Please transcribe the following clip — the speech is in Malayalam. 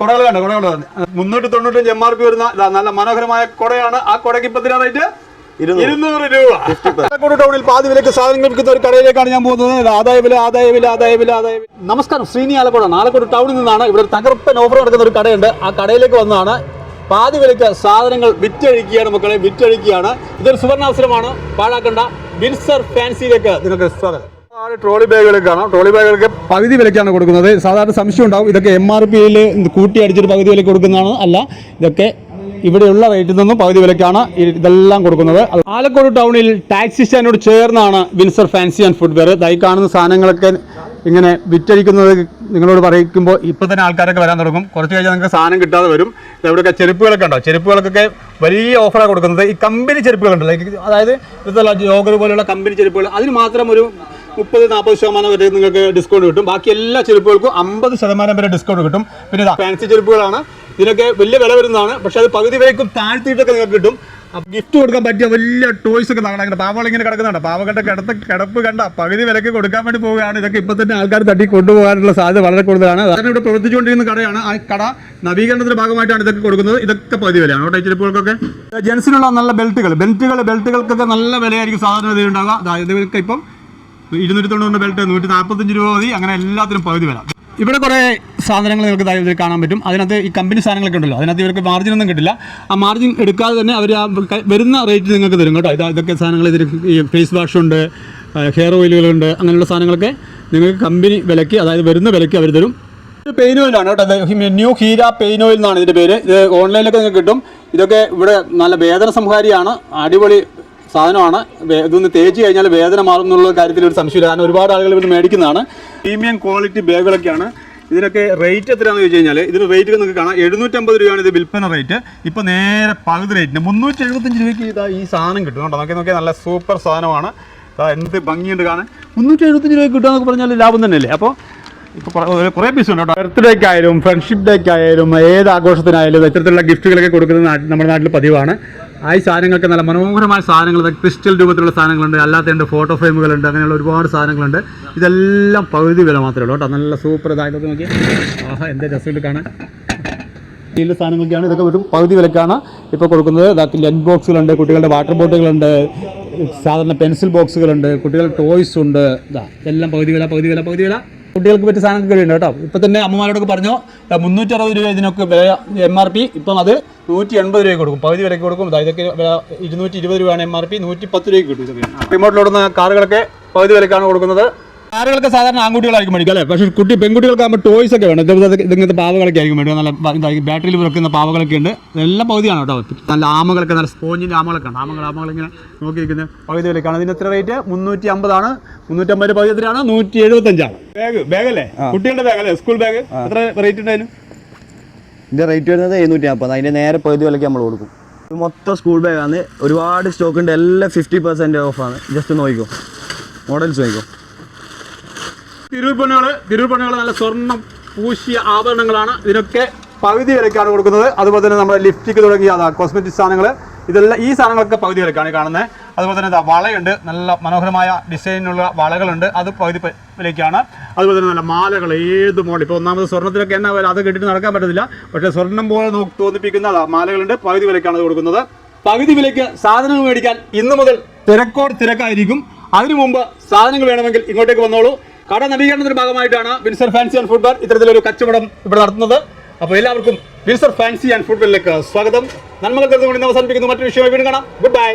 കുടകൾ കണ്ട കുടകൾ മുന്നൂറ്റി തൊണ്ണൂറ്റഞ്ച് എം ആർ പി വരുന്ന നല്ല മനോഹരമായ കുടയാണ്. ആ കുടയ്ക്ക് ഇപ്പൊ എത്രയാ റേറ്റ് ഇരുന്നൂറ് രൂപ. ടൗണിൽ പാതി വിലക്ക് സാധനങ്ങൾ വിൽക്കുന്ന ഒരു കടയിലേക്കാണ് ഞാൻ പോകുന്നത്. ആദായ വില ആദായ വില ആദായ വില ആദായ നമസ്കാരം ശ്രീനി ആലക്കോടാണ് ആലക്കോട് ടൗണിൽ നിന്നാണ് ഇവിടെ തകർപ്പൻ ഓഫർ നടക്കുന്ന ഒരു കടയുണ്ട്. ആ കടയിലേക്ക് വന്നതാണ്. പാതി വിലക്ക് സാധനങ്ങൾ വിറ്റഴിക്കുകയാണ് മക്കളെ വിറ്റഴിക്കുകയാണ്. ഇതൊരു സുവർണാവസരമാണ്. പാഴാക്കണ്ട. ബിൻസർ ഫാൻസിയിലേക്ക്. നിങ്ങൾക്ക് സ്വാഗതം. ട്രോളി ബാഗുകൾ കാണാം. ട്രോളി ബാഗുകൾക്ക് പകുതി വിലക്കാണ് കൊടുക്കുന്നത്. സാധാരണ സംശയം ഉണ്ടാവും. ഇതൊക്കെ എം ആർ പിയിൽ കൂട്ടി അടിച്ചിട്ട് പകുതി വിലക്ക് കൊടുക്കുന്നതാണ്. അല്ല ഇതൊക്കെ ഇവിടെയുള്ള റേറ്റിൽ നിന്നും പകുതി വിലക്കാണ് ഇതെല്ലാം കൊടുക്കുന്നത്. ആലക്കോട് ടൗണിൽ ടാക്സി സ്റ്റാൻഡിനോട് ചേർന്നാണ് Windsor fancy and footwear ഇതായി കാണുന്ന സാധനങ്ങളൊക്കെ ഇങ്ങനെ വിറ്റഴിക്കുന്നത് നിങ്ങളോട് പറയുമ്പോൾ ഇപ്പോൾ തന്നെ ആൾക്കാരൊക്കെ വരാൻ തുടങ്ങും. കുറച്ച് കഴിഞ്ഞാൽ നിങ്ങൾക്ക് സാധനം കിട്ടാതെ വരും. ഇവിടെയൊക്കെ ചെരുപ്പുകളൊക്കെ ഉണ്ടോ? ചെരുപ്പുകൾക്കൊക്കെ വലിയ ഓഫറാണ് കൊടുക്കുന്നത്. ഈ കമ്പനി ചെരുപ്പുകളുണ്ടല്ലോ അതായത് ഇതല്ല ജോഗർ പോലെയുള്ള കമ്പനി ചെരുപ്പുകൾ. അതിന് മാത്രം ഒരു മുപ്പത് നാൽപ്പത് ശതമാനം വരെ നിങ്ങൾക്ക് ഡിസ്കൗണ്ട് കിട്ടും. ബാക്കി എല്ലാ ചെരുപ്പുകൾക്കും അമ്പത് ശതമാനം വരെ ഡിസ്കൗണ്ട് കിട്ടും. പിന്നെ ഫാൻസി ചെരുപ്പുകളാണ്. ഇതിനൊക്കെ വലിയ വില വരുന്നതാണ്. പക്ഷെ അത് പകുതി വിലയ്ക്കും താഴ്ത്തിയിട്ടൊക്കെ നിങ്ങൾക്ക് കിട്ടും. ഗിഫ്റ്റ് കൊടുക്കാൻ പറ്റിയ വലിയ ടോയ്സ് ഒക്കെ നടക്കണം പാവകൾ ഇങ്ങനെ കിടക്കുന്നുണ്ട്. പാവകളുടെ കിടത്ത കിടപ്പ് കണ്ട പകുതി വിലക്ക് കൊടുക്കാൻ വേണ്ടി പോവുകയാണ്. ഇതൊക്കെ ഇപ്പൊ തന്നെ ആൾക്കാർ തട്ടി കൊണ്ടുപോകാനുള്ള സാധ്യത വളരെ കൂടുതലാണ്. അതാണ് ഇവിടെ പ്രവർത്തിച്ചുകൊണ്ടിരിക്കുന്ന കടയാണ്. ആ കട നവീകരണത്തിന്റെ ഭാഗമായിട്ടാണ് ഇതൊക്കെ കൊടുക്കുന്നത്. ഇതൊക്കെ പകുതി വിലയാണ് കേട്ടോ ചെരുപ്പുകൾക്കൊക്കെ. ജെൻസിനുള്ള നല്ല ബെൽറ്റുകൾ ബെൽറ്റുകൾ ബെൽറ്റുകൾക്കൊക്കെ നല്ല വിലയായിരിക്കും സാധാരണ അതായത് ഇതൊക്കെ ഇപ്പം ഇരുന്നൂറ്റി തൊണ്ണൂറ് ബെൽറ്റ് നൂറ്റി നാൽപ്പത്തഞ്ച് രൂപ മതി. അങ്ങനെ എല്ലാത്തിനും പകുതി വില. ഇവിടെ കുറേ സാധനങ്ങൾ നിങ്ങൾക്ക് ഇതിൽ കാണാൻ പറ്റും. അതിനകത്ത് ഈ കമ്പനി സാധനങ്ങളൊക്കെ ഉണ്ടല്ലോ. അതിനകത്ത് ഇവർക്ക് മാർജിൻ ഒന്നും കിട്ടില്ല. ആ മാർജിൻ എടുക്കാതെ തന്നെ അവർ ആ വരുന്ന റേറ്റ് നിങ്ങൾക്ക് തരും കേട്ടോ. ഇതാ ഇതൊക്കെ സാധനങ്ങൾ ഇതിൽ ഈ ഫേസ് വാഷ് ഉണ്ട് ഹെയർ ഓയിലുകളുണ്ട് അങ്ങനെയുള്ള സാധനങ്ങളൊക്കെ നിങ്ങൾക്ക് കമ്പനി വിലയ്ക്ക് അതായത് വരുന്ന വിലയ്ക്ക് അവർ തരും. ഇത് പെയിൻ ഓയിലാണ് കേട്ടോ. ന്യൂ ഹീര പെയിൻ ഓയിൽ എന്നാണ് ഇതിന്റെ പേര്. ഇത് ഓൺലൈനിലൊക്കെ നിങ്ങൾക്ക് കിട്ടും. ഇതൊക്കെ ഇവിടെ നല്ല വേദന സംഹാരിയാണ്. അടിപൊളി സാധനമാണ്. ഇതൊന്ന് തേച്ച് കഴിഞ്ഞാൽ വേദന മാറും എന്നുള്ള കാര്യത്തിൽ ഒരു സംശയമില്ല. കാരണം ഒരുപാട് ആളുകൾ ഇവിടെ മേടിക്കുന്നതാണ്. പ്രീമിയം ക്വാളിറ്റി ബാഗുകളൊക്കെയാണ്. ഇതിനൊക്കെ റേറ്റ് എത്രയാണെന്ന് ചോദിച്ചു കഴിഞ്ഞാൽ ഇതിന് റേറ്റ് നിങ്ങൾക്ക് കാണാം. എഴുന്നൂറ്റമ്പത് രൂപയാണ് ഇത് വിൽപ്പന റേറ്റ് ഇപ്പോൾ നേരെ പകുതി റേറ്റിന് മുന്നൂറ്റി എഴുപത്തഞ്ച് രൂപയ്ക്ക് ഇതാ ഈ സാധനം കിട്ടും കേട്ടോ. നോക്കി നോക്കിയാൽ നല്ല സൂപ്പർ സാധനമാണ്. എന്ത് ഭംഗിയുണ്ട് കാണാൻ. മുന്നൂറ്റി എഴുപത്തഞ്ച് രൂപയ്ക്ക് കിട്ടുക പറഞ്ഞാൽ ലാഭം തന്നെയല്ലേ? അപ്പോൾ ഇപ്പോൾ കുറേ പീസ് ഉണ്ട് കേട്ടോ. ബർത്ത്ഡേക്ക് ആയാലും ഫ്രണ്ട്ഷിപ്പ് ഡേക്ക് ആയാലും ഏത് ആഘോഷത്തിനായാലും ഇത്തരത്തിലുള്ള ഗിഫ്റ്റുകളൊക്കെ കൊടുക്കുന്നത് നമ്മുടെ നാട്ടിൽ പതിവാണ്. ആ സാധനങ്ങൾക്ക് നല്ല മനോഹരമായ സാധനങ്ങൾ ക്രിസ്റ്റൽ രൂപത്തിലുള്ള സാധനങ്ങളുണ്ട് അല്ലാത്തതുണ്ട് ഫോട്ടോ ഫ്രെയിമുകളുണ്ട് അങ്ങനെയുള്ള ഒരുപാട് സാധനങ്ങളുണ്ട്. ഇതെല്ലാം പകുതി വില മാത്രമേ ഉള്ളൂ കേട്ടോ. നല്ല സൂപ്പർ ഇതായത് നോക്കി ആഹാ എന്റെ രസമായിട്ട് കാണാൻ? സ്റ്റീലിന്റെ സാധനങ്ങളൊക്കെയാണ്. ഇതൊക്കെ ഒരു പകുതി വിലക്കാണ് ഇപ്പോൾ കൊടുക്കുന്നത്. ലഞ്ച് ബോക്സുകളുണ്ട് കുട്ടികളുടെ വാട്ടർ ബോട്ടിലുകളുണ്ട് സാധാരണ പെൻസിൽ ബോക്സുകളുണ്ട് കുട്ടികളുടെ ടോയ്സ് ഉണ്ട്. ഇതാ എല്ലാം പകുതി വില പകുതി വില പകുതി വില. കുട്ടികൾക്ക് പറ്റിയ സാധനം ഉണ്ട് കേട്ടോ. ഇപ്പം തന്നെ അമ്മമാരോടൊക്കെ പറഞ്ഞു മുന്നൂറ്റി അറുപത് രൂപ ഇതിനൊക്കെ വില എം ആർ പി ഇപ്പം അത് നൂറ്റി എൺപത് രൂപ കൊടുക്കും. പകുതി വിലയ്ക്ക് കൊടുക്കും. ഇതാ ഇതൊക്കെ വില ഇരുന്നൂറ്റി ഇരുപത് രൂപയാണ് എം ആർ പി നൂറ്റി പത്ത് രൂപയ്ക്ക് കിട്ടും റിമോട്ടിലോടുന്ന കാറുകളൊക്കെ പകുതി വിലക്കാണ് കൊടുക്കുന്നത്. കാറുകളൊക്കെ സാധാരണ ആൺകുട്ടികളായിരിക്കും മേടിക്കും അല്ലേ? പക്ഷേ കുട്ടി പെൺകുട്ടികൾക്ക് ആകുമ്പോൾ ടോയ്സ് ഒക്കെ വേണം. ഇത് ഇത് ഇങ്ങനത്തെ പാവകളൊക്കെ ആയിരിക്കും മേടിക്കുക. നല്ല ബാറ്ററിയിൽ വെക്കുന്ന പാവകളൊക്കെ ഉണ്ട്. ഇതെല്ലാം പകുതിയാണ് കേട്ടോ. നല്ല ആമകളൊക്കെ നല്ല സ്പോഞ്ചിന്റെ ആമകളൊക്കെ ഉണ്ട്. ആമകൾ ആമകൾ ഇങ്ങനെ നോക്കിയിരിക്കുന്നത്. പകുതി വിലക്കാണ് ഇതിന് എത്ര റേറ്റ് മുന്നൂറ്റി അമ്പതാണ് മുന്നൂറ്റമ്പത് പകുതി എത്രയാണ്? നൂറ്റി എഴുപത്തഞ്ചാണ് ബാഗ് ബാഗ് അല്ലേ കുട്ടികളുടെ ബാഗ് അല്ലേ? സ്കൂൾ ബാഗ് എത്ര റേറ്റ് ഉണ്ടായിരുന്നു? ഇതിന്റെ റേറ്റ് വരുന്നത് എഴുന്നൂറ്റി നാൽപ്പത് അതിന്റെ നേരെ പകുതി വിലയ്ക്ക് നമ്മൾ കൊടുക്കും. മൊത്തം സ്കൂൾ ബാഗാണ് ഒരുപാട് സ്റ്റോക്ക് ഉണ്ട്. എല്ലാം ഫിഫ്റ്റി പെർസെന്റ് ഓഫാണ് ജസ്റ്റ് നോക്കിക്കോ. മോഡൽസ് നോക്കിക്കോ. തിരൂർ പണികൾ തിരൂർ പണികൾ നല്ല സ്വർണം പൂശിയ ആഭരണങ്ങളാണ്. ഇതിനൊക്കെ പകുതി വിലക്കാണ് കൊടുക്കുന്നത്. അതുപോലെ തന്നെ നമ്മുടെ ലിപ്സ്റ്റിക് തുടങ്ങിയ കോസ്മെറ്റിക് സാധനങ്ങൾ ഇതെല്ലാം ഈ സാധനങ്ങളൊക്കെ പകുതി വിലക്കാണ് കാണുന്നത്. അതുപോലെ തന്നെ വളയുണ്ട്. നല്ല മനോഹരമായ ഡിസൈനുള്ള വളകളുണ്ട്. അത് പകുതി വിലക്കാണ് അതുപോലെ തന്നെ നല്ല മാലകൾ ഏത് മോഡൽ? ഇപ്പോൾ ഒന്നാമത് സ്വർണത്തിലൊക്കെ എന്നാ വില? അത് കിട്ടിയിട്ട് നടക്കാൻ പറ്റത്തില്ല. പക്ഷേ സ്വർണം പോലെ നോക്കി തോന്നിപ്പിക്കുന്ന മാലകളുണ്ട്. പകുതി വിലക്കാണ് അത് കൊടുക്കുന്നത്. പകുതി വിലയ്ക്ക് സാധനങ്ങൾ മേടിക്കാൻ ഇന്നു മുതൽ തിരക്കോട് തിരക്കായിരിക്കും. അതിനു മുമ്പ് സാധനങ്ങൾ വേണമെങ്കിൽ ഇങ്ങോട്ടേക്ക് വന്നോളൂ. കട നവീകരണത്തിന്റെ ഭാഗമായിട്ടാണ് വിൻസർ ഫാൻസി ആൻഡ് ഫുട്ബോൾ ഇത്തരത്തിലൊരു കച്ചവടം ഇവിടെ നടത്തുന്നത്. അപ്പോൾ എല്ലാവർക്കും വിൻസർ ഫാൻസി ആൻഡ് ഫുട്ബോളിലേക്ക് സ്വാഗതം. നന്മകൾ ഇന്ന് അവസാനിപ്പിക്കുന്നു. മറ്റൊരു വിഷയമായി വീണ്ടും കാണാം. Good bye